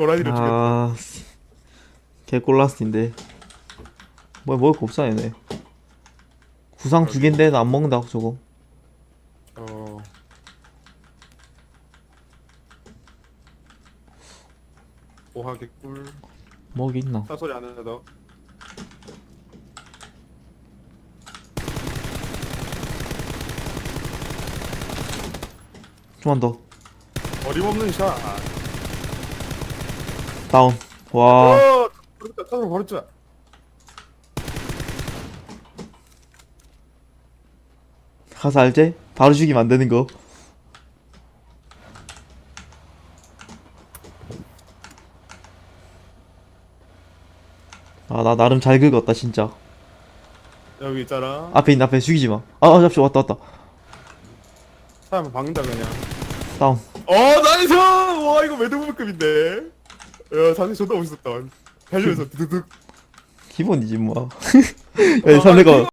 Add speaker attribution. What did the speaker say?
Speaker 1: 고라니를 죽였다.
Speaker 2: 아, 개꼴라스인데. 뭐 먹을 거 없어 얘네. 구상 두 개인데 나 안 먹는다 저거.
Speaker 1: 어. 오하게 꿀.
Speaker 2: 먹이 있나?
Speaker 1: 사소리 안 해도.
Speaker 2: 좀만 더.
Speaker 1: 어림없는 샷.
Speaker 2: 다운. 와.
Speaker 1: 어, 버렸다. 사소리 버렸자.
Speaker 2: 가서 알지? 바로 죽이면 안 되는 거. 아, 나 나름 잘 긁었다, 진짜.
Speaker 1: 여기 있잖아.
Speaker 2: 앞에 있는 앞에 죽이지 마. 아, 아, 잡시 왔다, 왔다.
Speaker 1: 사람 박는다 그냥.
Speaker 2: 다운.
Speaker 1: 어 나이스! 와 이거 매드부급인데. 야 사실 존나 멋있었다. 달려서 드득.
Speaker 2: 기본이지, 뭐. 야, 3레가